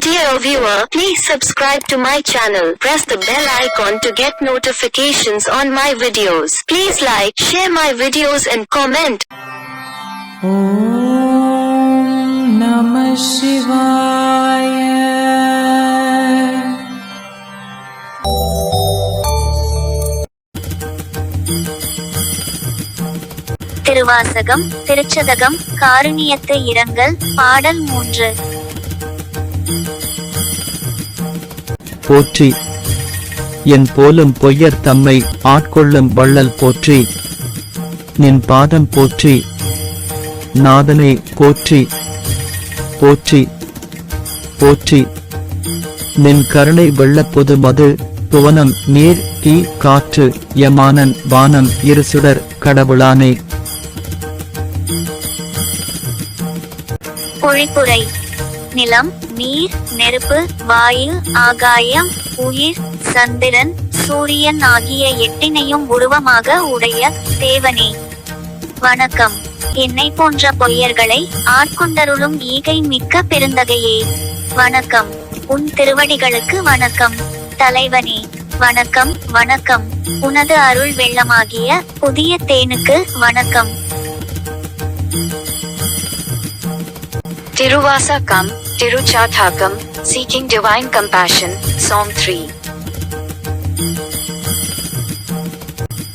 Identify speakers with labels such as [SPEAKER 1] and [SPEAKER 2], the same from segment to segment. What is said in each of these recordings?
[SPEAKER 1] Dear viewer, please subscribe to my channel. Press the bell icon to get notifications on my videos. Please like, share my videos and comment.
[SPEAKER 2] Om Namah
[SPEAKER 3] Thiruvasagam Thiruchathagam காருணியத்து இரங்கல் பாடல் மூன்று
[SPEAKER 4] போற்றி. என் போலும் பொய்யர் தம்மை ஆட்கொள்ளும் வள்ளல் போற்றி. நின் பாதம் போற்றி. நாதனை போற்றி போற்றி. போற்றி. நின் கருணை வெள்ளப்பொது மது புவனம் நீர் தீ காற்று யமானன் வானம் இருசுடர் கடவுளானே.
[SPEAKER 3] பொழிப்புரை. நிலம் நீர் நெருப்பு வாயு ஆகாயம் உயிர் சந்திரன் சூரியன் ஆகிய எட்டினையும் உருவமாக உடைய தேவனே. வணக்கம். என்னை போன்ற பொய்யர்களை ஆட்கொண்டருளும் ஈகை மிக்க பெருந்தகையே. வணக்கம். உன் திருவடிகளுக்கு வணக்கம். தலைவனே வணக்கம் வணக்கம். உனது அருள் வெள்ளமாகிய புதிய தேனுக்கு வணக்கம்.
[SPEAKER 1] Tiruvasakam, Tiruchathakam, Seeking Divine Compassion, Psalm 3.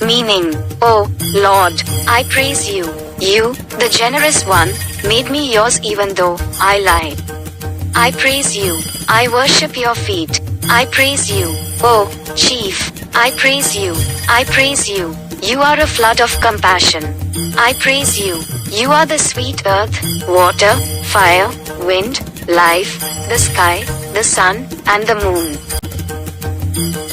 [SPEAKER 1] Meaning, O Lord, I praise you. You, the generous one, made me yours even though I lie. I praise you. I worship your feet. I praise you. O Chief, I praise you. I praise you. You are a flood of compassion. I praise you. You are the sweet earth, water, fire, wind, life, the sky, the sun, and the moon.